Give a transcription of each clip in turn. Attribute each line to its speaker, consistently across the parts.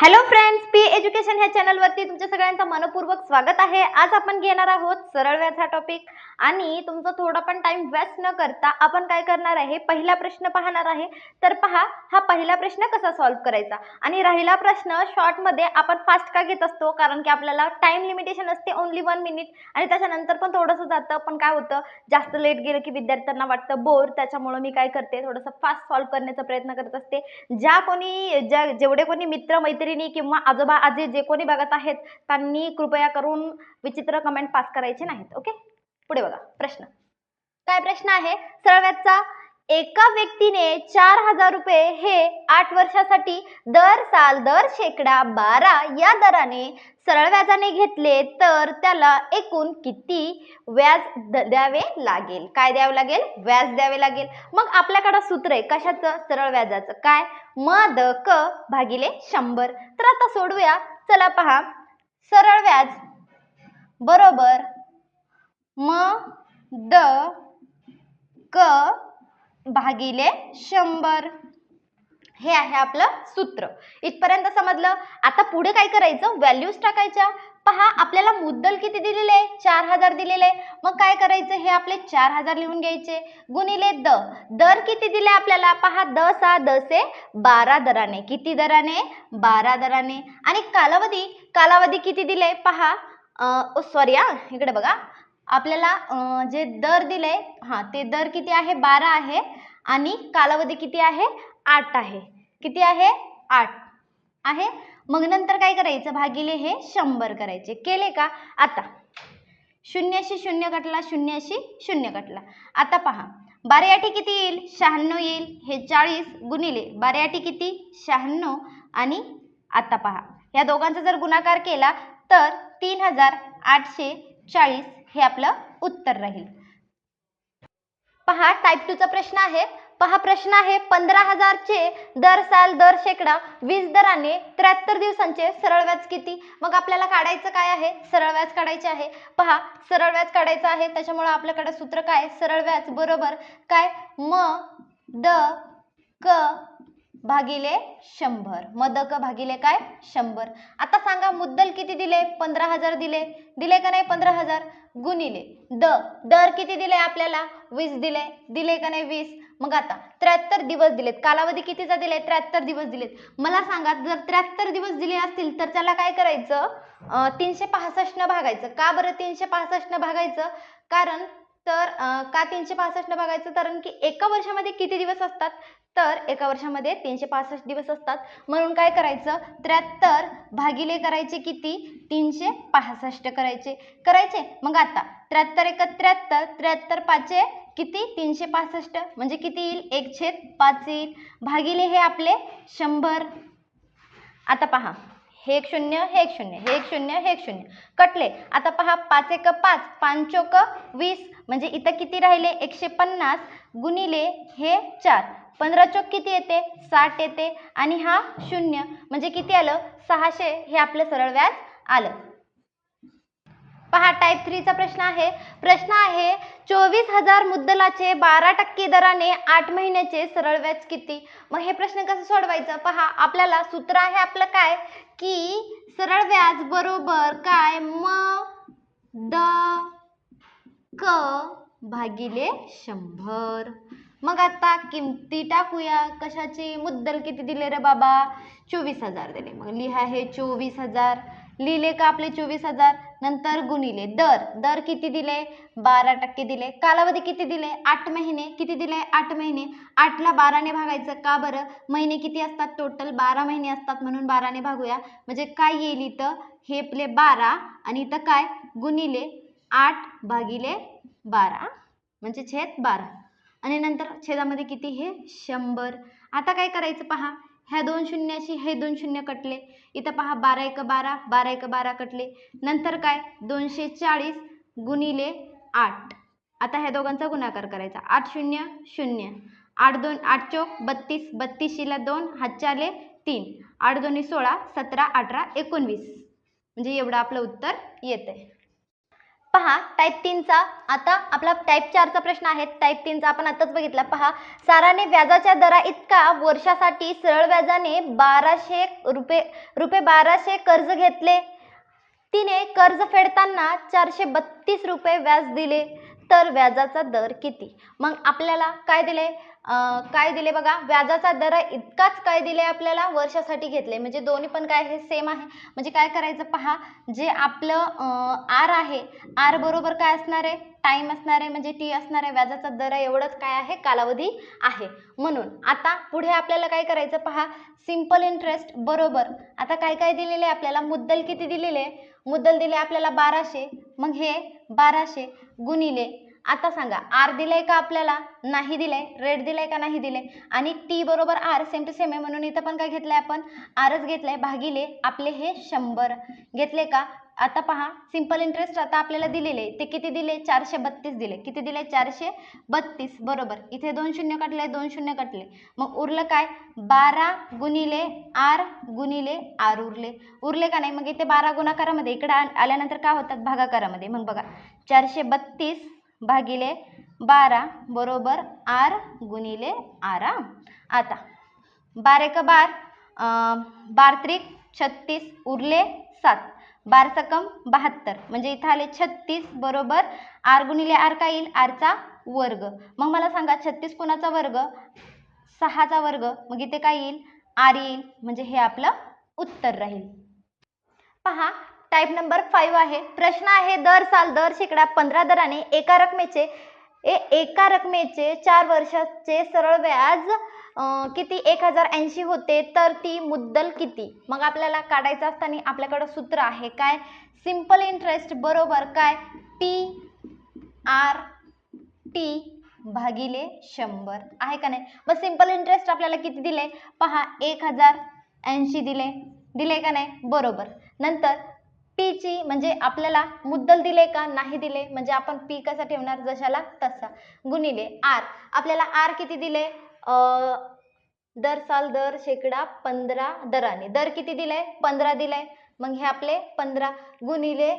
Speaker 1: Hello friends P education ह्या चॅनलवरती तुमच्या सगळ्यांचं मनपूर्वक स्वागत आहे. आज आपण घेणार आहोत सरळ व्याज हा टॉपिक आणि तुमचा थोडा पण टाइम वेस्ट न करता आपण काय करणार आहे? पहिला प्रश्न पाहणार आहे. तर पहा हा पहिला प्रश्न कसा सॉल्व्ह करायचा? आणि राहिला प्रश्न शॉर्टमध्ये आपण फास्ट का घेत असतो? कारण की आपल्याला टाइम लिमिटेशन असते ओनली वन मिनिट आणि त्याच्यानंतर पण थोडंसं जातं. पण काय होतं? जास्त लेट गेलं की विद्यार्थ्यांना वाटतं बोर त्याच्यामुळं मी काय करते? थोडंसं फास्ट सॉल्व्ह करण्याचा प्रयत्न करत असते. ज्या कोणी ज्या जेवढे कोणी मित्र मैत्रिणी किंवा आजोबा आजी जे कोणी बघत आहेत त्यांनी कृपया करून विचित्र कमेंट पास करायचे नाहीत ओके पुढे बघा प्रश्न. काय प्रश्न आहे? सरळव्याजचा एका व्यक्तीने चार हजार रुपये हे आठ वर्षासाठी दर साल दर शेकडा बारा या दराने सरळ व्याजाने घेतले तर त्याला एकूण किती व्याज द- द्यावे लागेल? काय द्यावे लागेल? व्याज द्यावे लागेल. मग आपल्याकडं सूत्र आहे कशाचं? सरळ व्याजाचं. काय? म द क भागिले शंभर. तर आता सोडूया चला पहा. सरळ व्याज बरोबर म द क भागिले शंभर. हे आहे आपलं सूत्र. इथपर्यंत समजलं? आता पुढे काय करायचं? व्हॅल्यूज टाकायच्या. पहा आपल्याला मुद्दल किती दिलेले? आहे चार हजार दिलेले. आहे मग काय करायचं? हे आपले चार हजार लिहून घ्यायचे. गुणिले द. दर किती दिले आपल्याला? पहा द सहा दसे बारा दराने. किती दराने? बारा दराने. आणि कालावधी? कालावधी किती दिले? पहा सॉरी हा. इकडे बघा. आपल्याला जे दर दिले हां ते दर किती आहे? बारा आहे आणि कालावधी किती आहे? आठ आहे. किती आहे? आठ आहे. मग नंतर काय करायचं? भागिले हे शंभर करायचे. केले का? आता. शून्याशी शून्य कटला शून्याशी शून्य कटला. आता पहा. बारेआठी किती येईल? शहाण्णव येईल. हे चाळीस गुणिले बारेआठी किती? शहाण्णव आणि आता पहा. या दोघांचा जर गुणाकार केला तर तीन हजार आठशे चाळीस हे आपलं उत्तर राहील. पहा टाईप टूचा प्रश्न आहे. पहा प्रश्न आहे पंधरा हजारचे दर साल दर शेकडा वीज दराने त्र्याहत्तर दिवसांचे सरळ व्याज किती? मग आपल्याला काढायचं काय आहे? सरळ व्याज काढायचे आहे. पहा सरळ व्याज काढायचं आहे त्याच्यामुळे आपल्याकडे सूत्र काय सरळ व्याज बरोबर काय? म द क भागिले शंभर. मदक भागिले काय? शंभर. आता सांगा मुद्दल किती दिले? पंधरा हजार दिले. दिले का नाही पंधरा हजार? गुणिले. द. दर किती दिले आपल्याला? वीस दिले. दिले का नाही वीस? मग आता त्र्याहत्तर दिवस दिलेत. कालावधी कितीचा दिले त्र्याहत्तर दिवस दिलेत. मला सांगा जर त्र्याहत्तर दिवस दिले असतील तर त्याला काय करायचं? तीनशे पासष्टनं भागायचं. का बरं तीनशे पासष्टनं भागायचं? कारण तर का तीनशे पासष्टनं भागायचं? कारण की एका वर्षामध्ये किती दिवस असतात? तर एका वर्षामध्ये तीनशे पासष्ट दिवस असतात. म्हणून काय करायचं? त्र्याहत्तर भागिले करायचे किती? तीनशे पासष्ट करायचे. करायचे? मग आता त्र्याहत्तर एक त्र्याहत्तर त्र्याहत्तर पाचशे किती? तीनशे पासष्ट. म्हणजे किती येईल? एक छेद पाच येईल. भागिले हे आपले शंभर. आता पहा. हे एक शून्य हे एक शून्य हे एक शून्य हे एक शून्य. कटले. आता पहा पाच एक पाच पांचोक वीस म्हणजे इथं किती राहिले? एकशे पन्नास गुणिले हे चार. पंधरा चोक किती येते? साठ येते. आणि हा शून्य. म्हणजे किती आलं? सहाशे. हे आपलं सरळ व्याज आलं. पहा टाईप थ्रीचा प्रश्न आहे. प्रश्न आहे चोवीस हजार मुद्दलाचे बारा टक्के दराने आठ महिन्याचे सरळ व्याज किती? मग हे प्रश्न कसं सोडवायचं? पहा आपल्याला सूत्र आहे आपलं काय? की सरळ व्याज बरोबर काय? म द क भागिले शंभर. मग आता किमती टाकूया. कशाची? मुद्दल किती दिले रे बाबा? चोवीस हजार दिले. मग लिहा हे चोवीस हजार. लिहिले का आपले चोवीस हजार? नंतर गुणिले दर. दर किती दिले? बारा टक्के दिले. कालावधी किती दिले? आठ महिने. किती दिले? आठ महिने. आठला बाराने भागायचं का बरं? महिने किती असतात? टोटल बारा महिने असतात म्हणून बाराने भागूया. म्हणजे काय येईल इथं? हे आपले बारा आणि इथं काय? गुणिले आठ भागिले बारा. म्हणजे छेद बारा. आणि नंतर छेदामध्ये किती? हे शंभर. आता काय करायचं पहा? ह्या दोन शून्याशी हे दोन शून्य कटले. इथं पहा बारा एक बारा बारा एक बारा कटले. नंतर काय? दोनशे चाळीस गुणिले आठ. आता ह्या दोघांचा गुणाकार करायचा. आठ शून्य शून्य. आठ दोन आठ चौक बत्तीस. बत्तीसशीला दोन हातच्याले तीन. आठ दोन्ही सोळा सतरा अठरा एकोणवीस. म्हणजे एवढं आपलं उत्तर येतं आहे पहा टाईप तीनचा आता आपला टाईप चारचा प्रश्न आहे. टाईप तीनचा आपण आताच बघितला. पहा साराने व्याजाच्या दरा इतका वर्षासाठी सरळ व्याजाने बाराशे रुपये रुपये बाराशे कर्ज घेतले. तिने कर्ज फेडताना चारशे बत्तीस रुपये व्याज दिले. तर व्याजाचा दर किती? मग आपल्याला काय दिले? काय दिले बघा? व्याजाचा दर इतकाच काय दिले आपल्याला वर्षासाठी घेतले? म्हणजे दोन्ही पण काय हे सेम आहे? म्हणजे काय करायचं पहा? जे आपलं आर आहे आर बरोबर काय असणार आहे? टाईम असणार आहे म्हणजे टी असणार आहे. व्याजाचा दर एवढंच काय आहे? कालावधी आहे. म्हणून आता पुढे आपल्याला काय करायचं पहा? सिंपल इंटरेस्ट बरोबर. आता काय काय दिलेले आहे आपल्याला? मुद्दल किती दिलेले? आहे? मुद्दल दिले आपल्याला बाराशे. मग हे बाराशे गुणिले आता सांगा आर दिलंय का आपल्याला? नाही दिलंय. रेड दिलाय का नाही दिलंय? आणि टी बरोबर आर सेम टू सेम आहे म्हणून इथं पण काय घेतलंय आपण? आरच घेतलंय भागिले आपले हे शंभर. घेतले का? आता पहा सिंपल इंटरेस्ट आता आपल्याला दिलेले. ते किती दिले? चारशे बत्तीस दिले. किती दिले? चारशे बत्तीस. बरोबर. इथे दोन शून्य कटले दोन शून्य कटले. मग उरलं काय? बारा गुणिले आर गुणिले आर उरले. उरले का नाही? मग इथे बारा गुणाकारामध्ये. इकडे आ- आल्यानंतर काय होतात? भागाकारामध्ये. मग बघा चारशे बत्तीस भागिले बारा बरोबर आर गुणिले आरा. आता बार एक बार अं, बार त्रिक छत्तीस उरले सात. बार सकम बहात्तर. म्हणजे इथं आले छत्तीस बरोबर आर गुणिले आर काय येईल? आरचा वर्ग. मग मला सांगा छत्तीस कोणाचा वर्ग? सहाचा वर्ग. मग इथे काय येईल? आर येईल. म्हणजे हे आपलं उत्तर राहील. पहा टाईप नंबर फाईव्ह आहे. प्रश्न आहे दर साल दर शेकडा पंधरा दराने एका रकमेचे ए एका रकमेचे चार वर्षाचे सरळ व्याज किती? एक हजार ऐंशी होते तर ती मुद्दल किती? मग आपल्याला काढायचं असताना आपल्याकडं सूत्र आहे काय? सिंपल इंटरेस्ट बरोबर काय? टी आर टी भागिले शंभर. आहे का नाही? मग सिंपल इंटरेस्ट आपल्याला किती दिले? पहा एक हजार ऐंशी दिले. दिले का नाही? बरोबर. नंतर पीची म्हणजे आपल्याला मुद्दल दिले का नाही दिले? म्हणजे आपण पी कसा ठेवणार? जशाला तसा. गुणिले आर आपल्याला आर किती दिले? दर साल दर शेकडा पंधरा दराने. दर किती दिले? पंधरा दिले. मग हे आपले पंधरा. गुणिले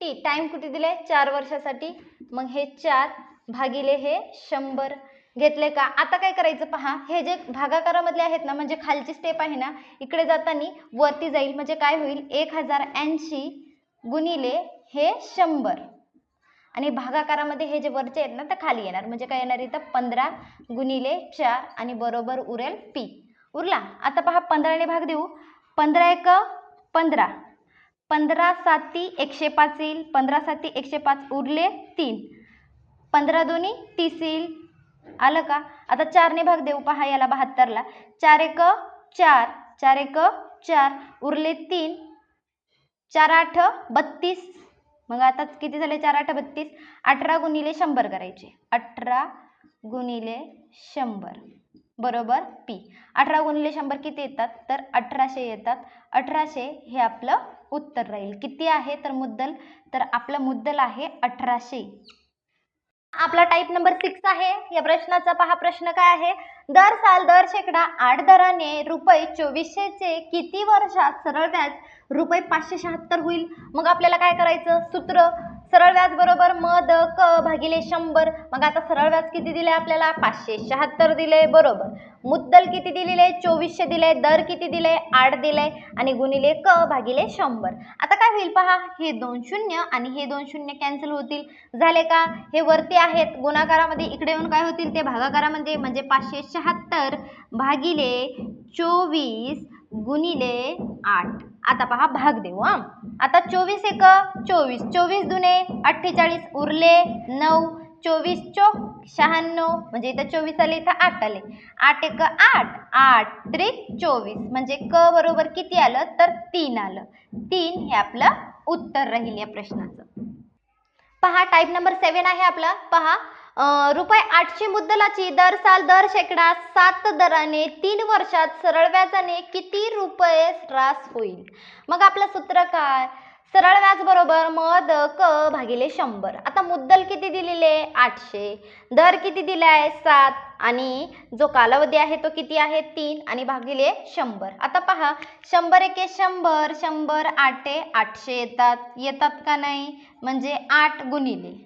Speaker 1: टी टाइम किती दिले? चार वर्षासाठी. मग हे चार भागिले हे शंभर. घेतले का? आता काय करायचं पहा. हे जे भागाकारामधले आहेत ना म्हणजे खालची स्टेप आहे ना इकडे जाताना वरती जाईल. म्हणजे काय होईल? एक हजार ऐंशी गुणिले हे शंभर. आणि भागाकारामध्ये हे जे वरचे आहेत ना ते खाली येणार. म्हणजे काय येणार इथं? पंधरा गुणिले चार आणि बरोबर उरेल पी उरला? आता पहा पंधराने भाग देऊ. पंधरा एक पंधरा. पंधरा साती एकशे पाच येईल. पंधरा साती एकशे पाच उरले तीन. पंधरा दोन्ही तीस येईल. आलं का? आता चारने भाग देऊ. पहा याला बहात्तरला. चार एक चार. चार एक चार. उरले तीन. चार आठ बत्तीस. मग आता किती झाले? चार आठ बत्तीस. अठरा गुणिले शंभर करायचे. अठरा गुणिले शंभर. बरोबर? पी. अठरा गुणिले शंभर किती येतात? तर अठराशे येतात. अठराशे हे आपलं उत्तर राहील. किती आहे? तर मुद्दल तर आपलं मुद्दल आहे अठराशे. आपला टाईप नंबर सिक्स आहे. या प्रश्नाचा पहा प्रश्न काय आहे? दर साल दर शेकडा आठ दराने रुपये चोवीसशेचे किती वर्षात सरळ व्याज? रुपये पाचशे शहात्तर होईल. मग आपल्याला काय करायचं? सूत्र सरळ व्याज बरोबर म द क भागिले शंभर. मग आता सरळ व्याज किती दिले आपल्याला? पाचशे शहात्तर दिले बरोबर. मुद्दल किती दिलेले चोवीसशे दिले दर किती दिले आठ दिले आणि गुणिले क भागिले शंभर. आता काय होईल पहा? हे दोन शून्य आणि हे दोन शून्य कॅन्सल होतील. झाले का? हे वरती आहेत. गुणाकारामध्ये इकडे येऊन काय होतील? ते भागाकारामध्ये म्हणजे, म्हणजे पाचशे शहात्तर भागिले चोवीस गुणिले आठ. आता पहा भाग देऊ हा. आता चोवीस एक चोवीस. चोवीस दुने अठ्ठेचाळीस उरले नऊ. चोवीस चोक शहाण्णव. म्हणजे इथं चोवीस आले इथं आठ आले. आठ एक आठ. आठ त्रिक चोवीस. म्हणजे क बरोबर किती आलं? तर तीन आलं. तीन हे आपलं उत्तर राहील या प्रश्नाचं. पहा टाईप नंबर सेवन आहे आपला. पहा. रुपये आठशे मुद्दलाची दर साल दर शेकडा सात दराने तीन वर्षात सरळ व्याजाने किती रुपये त्रास होईल? मग आपलं सूत्र काय? सरळ व्याज बरोबर मद क भागिले शंभर. आता मुद्दल किती दिलेले? आठशे. दर किती दिला आहे? सात. आणि जो कालावधी आहे तो किती आहे? तीन. आणि भागिले शंभर. आता पहा शंभर एके शंभर शंभर आठे आठशे येतात. येतात का नाही? म्हणजे आठ गुणिले.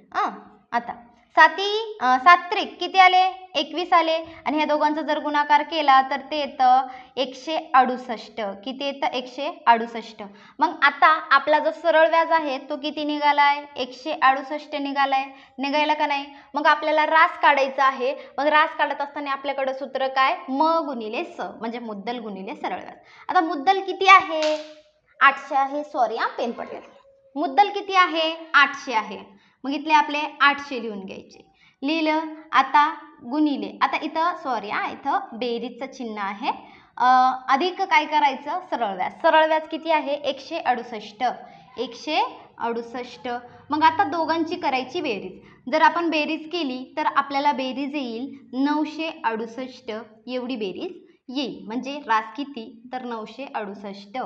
Speaker 1: आता. साती सात्रिक सात त्रिक किती आले? एकवीस आले. आणि ह्या दोघांचा जर गुणाकार केला तर ते येतं एकशे अडुसष्ट. किती येतं? एकशे अडुसष्ट. मग आता आपला जो सरळ व्याज आहे तो किती निघाला आहे एकशे अडुसष्ट निघाला आहे निघायला का नाही? मग आपल्याला रास काढायचा आहे. मग रास काढत असताना आपल्याकडं सूत्र काय? म गुणिले स म्हणजे मुद्दल गुणिले सरळ व्याज. आता मुद्दल किती आहे? आठशे आहे. सॉरी हा पेन पडले मुद्दल किती आहे? आठशे आहे. मग इथले आपले आठशे लिहून घ्यायचे. लिहिलं आता गुणिले. आता इथं सॉरी हा इथं बेरीजचं चिन्ह आहे. अधिक काय करायचं? सरळ व्याज सरळ व्याज किती आहे? एकशे अडुसष्ट. एकशे अडुसष्ट. मग आता दोघांची करायची बेरीज. जर आपण बेरीज केली तर आपल्याला बेरीज येईल नऊशे अडुसष्ट. एवढी बेरीज येईल. म्हणजे रास किती? तर नऊशे अडुसष्ट.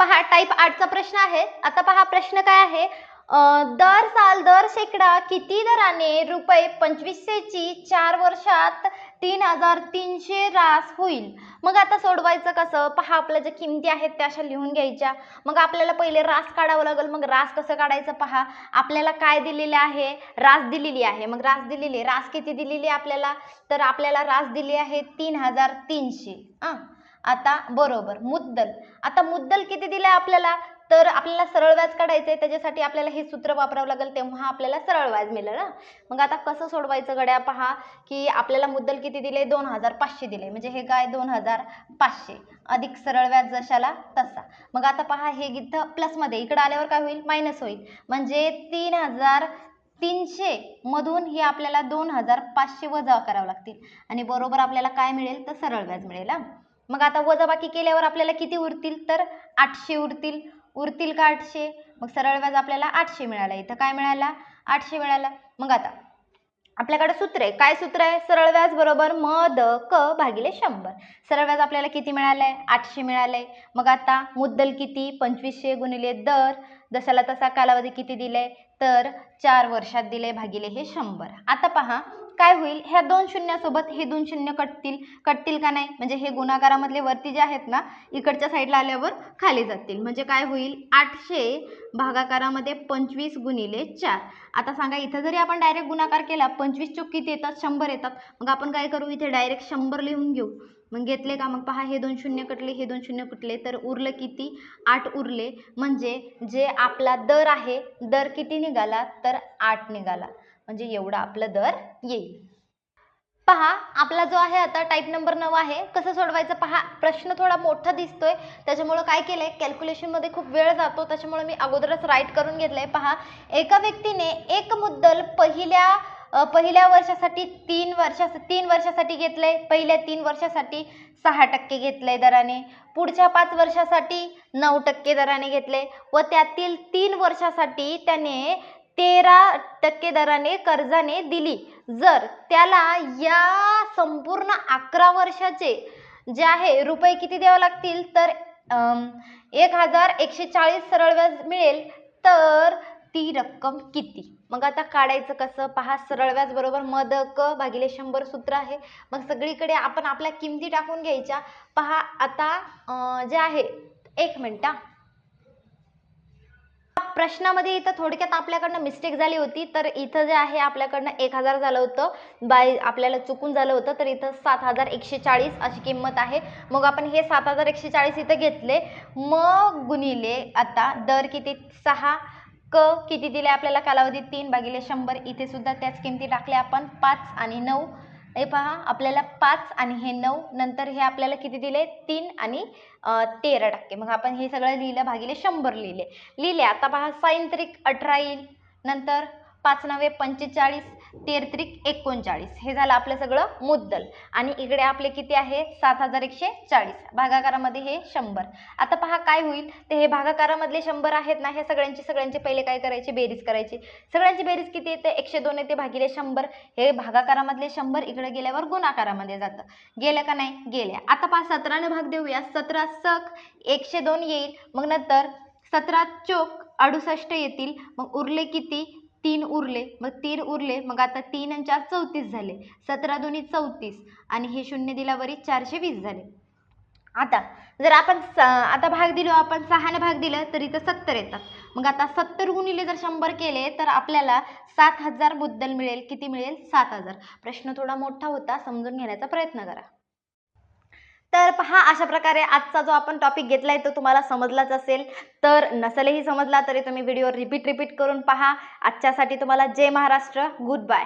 Speaker 1: पहा टाईप आठचा प्रश्न आहे. आता पहा प्रश्न काय आहे? दर साल दर शेकडा किती दराने रुपये पंचवीसशेची चार वर्षात तीन हजार तीनशे रास होईल? मग आता सोडवायचं कसं? पहा आपल्या ज्या किमती आहेत त्या अशा लिहून घ्यायच्या. मग आपल्याला पहिले रास काढावं लागेल. मग रास कसं काढायचं पहा? आपल्याला काय दिलेलं आहे? रास दिलेली आहे. मग रास दिलेली आहे. रास किती दिलेली आहे आपल्याला? तर आपल्याला रास दिली आहे तीन हजार तीनशे. हां आता बरोबर. मुद्दल. आता मुद्दल किती दिलं आहे आपल्याला? तर आपल्याला सरळ व्याज काढायचं आहे त्याच्यासाठी आपल्याला हे सूत्र वापरावं लागेल तेव्हा आपल्याला सरळ व्याज मिळेल ना मग आता कसं सोडवायचं गड्या पहा की आपल्याला मुद्दल किती दिले? दोन हजार पाचशे दिले. म्हणजे हे काय? दोन हजार पाचशे. अधिक सरळ व्याज जशाला तसा. मग आता पहा हे इथं प्लसमध्ये इकडं आल्यावर काय होईल? मायनस होईल. म्हणजे तीन हजार तीनशे मधून हे आपल्याला दोन हजार पाचशे वजा करावं लागतील. आणि बरोबर आपल्याला काय मिळेल? तर सरळ व्याज मिळेल मग आता वजाबाकी केल्यावर आपल्याला किती उरतील? तर आठशे उरतील. उरतील का आठशे? मग सरळ व्याज आपल्याला आठशे मिळाला. इथं काय मिळाला? आठशे मिळाला. मग आता आपल्याकडे सूत्र आहे. काय सूत्र आहे? सरळ व्याज बरोबर म द क भागिले शंभर. सरळ व्याज आपल्याला किती मिळालंय? आठशे मिळालंय. मग आता मुद्दल किती? पंचवीसशे गुणिले दर. जशाला तसा कालावधी किती दिलाय? तर चार वर्षात दिले भागिले हे शंभर. आता पहा काय होईल? ह्या दोन शून्यासोबत हे दोन शून्य कटतील. कटतील का नाही? म्हणजे हे गुणाकारामधले वरती जे आहेत ना इकडच्या साईडला आल्यावर खाली जातील. म्हणजे काय होईल? आठशे भागाकारामध्ये पंचवीस गुणिले चार. आता सांगा इथं जरी आपण डायरेक्ट गुणाकार केला पंचवीस चोक किती येतात शंभर येतात. मग आपण काय करू इथे? डायरेक्ट शंभर लिहून घेऊ. मग घेतले का? मग पहा हे दोन शून्य कटले हे दोन शून्य कटले तर उरलं किती? आठ उरले. म्हणजे जे आपला दर आहे दर किती निघाला? तर आठ निघाला. म्हणजे एवढा आपलं दर येईल. पहा आपला जो आहे आता टाईप नंबर नऊ आहे कसं सोडवायचं? पहा प्रश्न थोडा मोठा दिसतोय. त्याच्यामुळं काय केलंय? कॅल्क्युलेशनमध्ये खूप वेळ जातो त्याच्यामुळे मी अगोदरच राईट करून घेतलंय. पहा एका व्यक्तीने एक मुद्दल पहिल्या पहिल्या वर्षासाठी तीन वर्षा तीन वर्षासाठी घेतलंय पहिल्या तीन वर्षासाठी सहा टक्के घेतलंय दराने. पुढच्या पाच वर्षासाठी नऊ टक्के दराने घेतले व त्यातील तीन वर्षासाठी त्याने तेरा टक्के दराने कर्जाने दिली. जर त्याला या संपूर्ण अकरा वर्षाचे जे आहे रुपये किती द्यावे लागतील? तर एक हजार एकशे चाळीस सरळ व्याज मिळेल. तर ती रक्कम किती? मग आता काढायचं कसं? पहा सरळ व्याज बरोबर मद क भागिले शंभर सूत्र आहे. मग सगळीकडे आपण आपल्या किमती टाकून घ्यायच्या. पहा आता जे आहे एक मिनटा प्रश्नामध्ये इथं थोडक्यात आपल्याकडनं मिस्टेक झाली होती. तर इथं जे आहे आपल्याकडनं एक हजार झालं होतं. बाय आपल्याला चुकून झालं होतं. तर इथं सात हजार एकशे चाळीस अशी किंमत आहे. मग आपण हे सात हजार एकशे चाळीस इथं घेतले. मग गुणिले आता दर किती? सहा. क किती दिले आपल्याला? कालावधी तीन भागिले शंभर. इथे सुद्धा त्याच किमती टाकल्या आपण. पाच आणि नऊ. हे पहा आपल्याला पाच आणि हे नऊ नंतर हे आपल्याला किती दिले? तीन आणि तेरा टक्के. मग आपण हे सगळं लिहिलं भागिले शंभर लिहिले. लिहिले आता पहा सायंत्रिक अठरा येईल. नंतर पाच नवे पंचेचाळीस. तेरत्रिक एकोणचाळीस. हे झालं आपलं सगळं मुद्दल. आणि इकडे आपले किती आहे? सात हजार एकशे चाळीस. भागाकारामध्ये हे शंभर. आता पहा काय होईल? ते हे भागाकारामधले शंभर आहेत ना हे सगळ्यांची सगळ्यांचे पहिले काय करायचे? बेरीज करायची. सगळ्यांची बेरीज किती येते? एकशे दोन येते भागिले शंभर. हे भागाकारामधले शंभर इकडे गेल्यावर गुणाकारामध्ये जातं. गेलं का नाही? गेल्या. आता पहा सतराने भाग देऊया. सतरा सक एकशे दोन येईल. मग नंतर सतरा चोक अडुसष्ट येतील. मग उरले किती? तीन उरले मग तीन उरले मग आता तीन आणि चार चौतीस झाले. सतरा दोन्ही चौतीस आणि हे शून्य दिल्यावरी चारशे वीस झाले. आता जर आपण स आता भाग दिलो आपण सहाने भाग दिलं तर इथं सत्तर येतात. मग आता सत्तर गुणिले जर शंभर केले तर आपल्याला सात हजार मुद्दल मिळेल. किती मिळेल? सात हजार. प्रश्न थोडा मोठा होता समजून घेण्याचा प्रयत्न करा. तर पहा अशा प्रकारे आजचा जो आपण टॉपिक घेतलाय तो तुम्हाला समजलाच असेल. तर नसेलही समजला तरी तुम्ही व्हिडिओ रिपीट रिपीट करून पहा. आजच्यासाठी तुम्हाला जय महाराष्ट्र. Good bye